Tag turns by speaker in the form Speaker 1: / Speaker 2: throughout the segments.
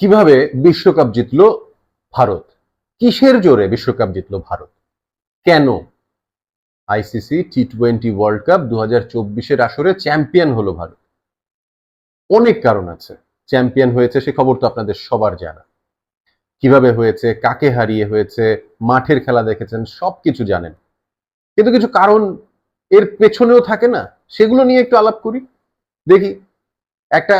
Speaker 1: কীভাবে বিশ্বকাপ জিতলো ভারত? কিসের জোরে বিশ্বকাপ জিতলো ভারত? কেন? ICC T twenty world cup দু হাজার চব্বিশের আসরে চ্যাম্পিয়ন হলো ভারত। অনেক কারণ আছে। চ্যাম্পিয়ন হয়েছে সে খবর তো আপনাদের সবার জানা। কীভাবে হয়েছে, কাকে হারিয়ে হয়েছে, মাঠের খেলা দেখেছেন, সবকিছু জানেন। কিন্তু কিছু কারণ এর পেছনেও থাকে না। সেগুলো নিয়ে একটু আলাপ করি। দেখি, একটা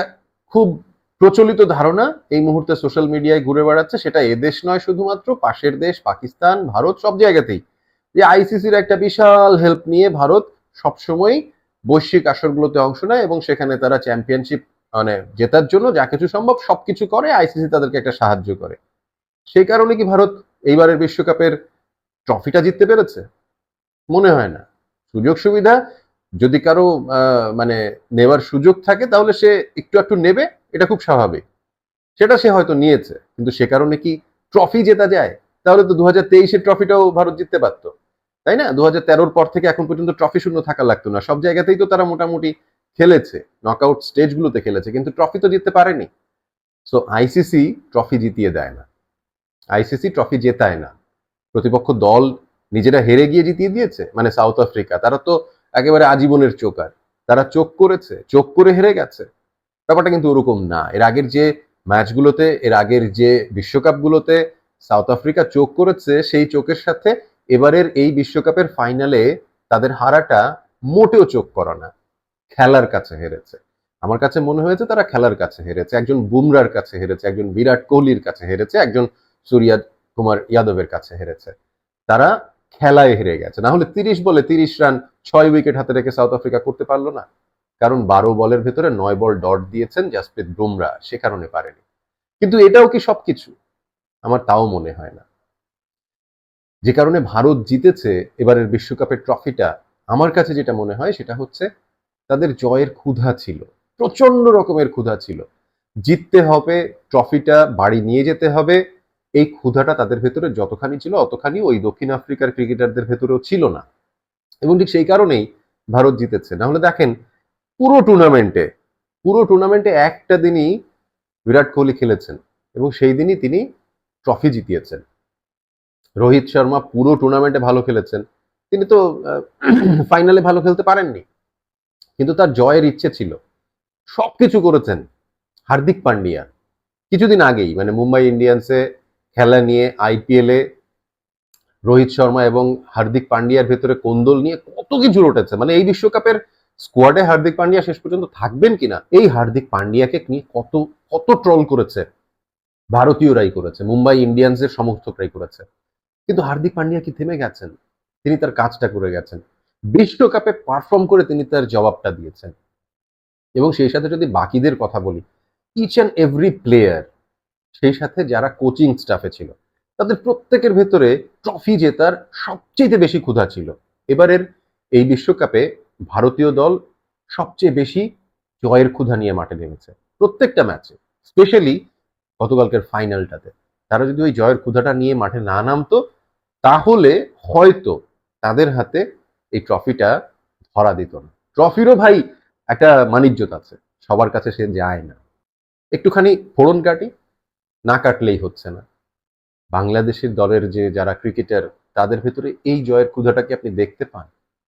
Speaker 1: খুব প্রচলিত ধারণা এই মুহূর্তে সোশ্যাল মিডিয়ায় ঘুরে বেড়াচ্ছে। সেটা এদেশ নয় শুধুমাত্র, পাশের দেশ, পাকিস্তান, ভারত, সব জায়গাতেই। যে আইসিসির একটা বিশাল হেল্প নিয়ে ভারত সবসময় বৈশ্বিক আসরগুলোতে অংশ নেয় এবং সেখানে তারা চ্যাম্পিয়নশিপ মানে জেতার জন্য যা কিছু সম্ভব সবকিছু করে, আইসিসি তাদেরকে একটা সাহায্য করে। সেই কারণে কি ভারত এইবারের বিশ্বকাপের ট্রফিটা জিততে পেরেছে? মনে হয় না। সুযোগ সুবিধা, যদি কারও মানে নেবার সুযোগ থাকে, তাহলে সে একটু একটু নেবে। এটা খুব স্বাভাবিক। সেটা সে হয়তো নিয়েছে, কিন্তু সে কারণে কি ট্রফি জেতা যায়? তাহলে তো দু হাজার তেইশের ট্রফিটাও ভারত জিততে পারতো। তাই না? দু হাজার তেরোর পর থেকে এখন পর্যন্ত ট্রফি শূন্য থাকা লাগতো না। সব জায়গাতেই তো তারা মোটামুটি খেলেছে নকআউট স্টেজগুলোতে খেলেছে, কিন্তু ট্রফি তো জিততে পারেনি। সো আইসিসি ট্রফি জিতিয়ে দেয় না। আইসিসি ট্রফি জেতায় না। প্রতিপক্ষ দল নিজেরা হেরে গিয়ে জিতিয়ে দিয়েছে মানে সাউথ আফ্রিকা তারা তো একেবারে আজীবনের চোকার। তারা চোখ করেছে, চোখ করে হেরে গেছে। ব্যাপারটা কিন্তু ওরকম না। এর আগের যে ম্যাচগুলোতে, এর আগের যে বিশ্বকাপগুলোতে সাউথ আফ্রিকা চোখ করেছে, সেই চোখের সাথে এবারের এই বিশ্বকাপের ফাইনালে তাদের হারাটা মোটেও চোখ করা না। খেলার কাছে হেরেছে। আমার কাছে মনে হয়েছে তারা খেলার কাছে হেরেছে। একজন বুমরার কাছে হেরেছে, একজন বিরাট কোহলির কাছে হেরেছে, একজন সূর্যা কুমার যাদবের কাছে হেরেছে। তারা খেলায় হেরে গেছে। না হলে তিরিশ বলে তিরিশ রান ছয় উইকেট হাতে রেখে সাউথ আফ্রিকা করতে পারল না। কারণ বারো বলের ভেতরে নয় বল ডট দিয়েছেন জাসপ্রীত বুমরা, সে কারণে পারেনি। কিন্তু এটাও কি সবকিছু? আমার তাও মনে হয় না। যে কারণে ভারত জিতেছে এবারের বিশ্বকাপের ট্রফিটা, আমার কাছে যেটা মনে হয় সেটা হচ্ছে তাদের জয়ের ক্ষুধা ছিল প্রচণ্ড রকমের ক্ষুধা ছিল। জিততে হবে, ট্রফিটা বাড়ি নিয়ে যেতে হবে, এই ক্ষুধাটা তাদের ভেতরে যতখানি ছিল অতখানি ওই দক্ষিণ আফ্রিকার ক্রিকেটারদের ভেতরেও ছিল না। এবং ঠিক সেই কারণেই ভারত জিতেছে। না হলে দেখেন পুরো টুর্নামেন্টে পুরো টুর্নামেন্টে একটা দিনই বিরাট কোহলি খেলেছেন এবং সেই দিনই তিনি ট্রফি জিতিয়েছেন। রোহিত শর্মা পুরো টুর্নামেন্টে ভালো খেলেছেন। তিনি তো ফাইনালে ভালো খেলতে পারেননি। কিন্তু তার জয়ের ইচ্ছে ছিল। সবকিছু করেছেন হার্দিক পান্ডিয়া। কিছুদিন আগেই মানে মুম্বাই ইন্ডিয়ান্সে খেলা নিয়ে আইপিএলে রোহিত শর্মা এবং হার্দিক পান্ডিয়ার ভেতরে কোন্দল নিয়ে কত কিছু রটেছে। মানে এই বিশ্বকাপের স্কোয়াডে হার্দিক পান্ডিয়া শেষ পর্যন্ত থাকবেন কিনা? এই হার্দিক পান্ডিয়াকে নিয়ে কত কত ট্রল করেছে? ভারতীয়রাই করেছে। মুম্বাই ইন্ডিয়ান্সের সমর্থকরাই করেছে। কিন্তু হার্দিক পান্ডিয়া কি থেমে গেছেন? তিনি তার কাজটা করে গেছেন। বিশ্বকাপে পারফর্ম করে তিনি তার জবাবটা দিয়েছেন। এবং সেই সাথে যদি বাকিদের কথা বলি ইচ অ্যান্ড এভরি প্লেয়ার সেই সাথে যারা কোচিং স্টাফে ছিল, তাদের প্রত্যেকের ভেতরে ট্রফি জেতার সবচেয়ে বেশি ক্ষুধা ছিল। এবারের এই বিশ্বকাপে ভারতীয় দল সবচেয়ে বেশি জয়ের ক্ষুধা নিয়ে মাঠে নেমেছে। প্রত্যেকটা ম্যাচে স্পেশালি গতকালকের ফাইনালটাতে তারা যদি ওই জয়ের ক্ষুধাটা নিয়ে মাঠে না নামতো, তাহলে হয়তো তাদের হাতে এই ট্রফিটা ধরা দিত না। ট্রফিরও ভাই একটা মানিজ্যত আছে, সবার কাছে সে যায় না। একটুখানি ফোড়ন কাটি, না কাটলেই হচ্ছে না। বাংলাদেশের দলের যে যারা ক্রিকেটার তাদের ভেতরে এই জয়ের ক্ষুধাটাকে আপনি দেখতে পান?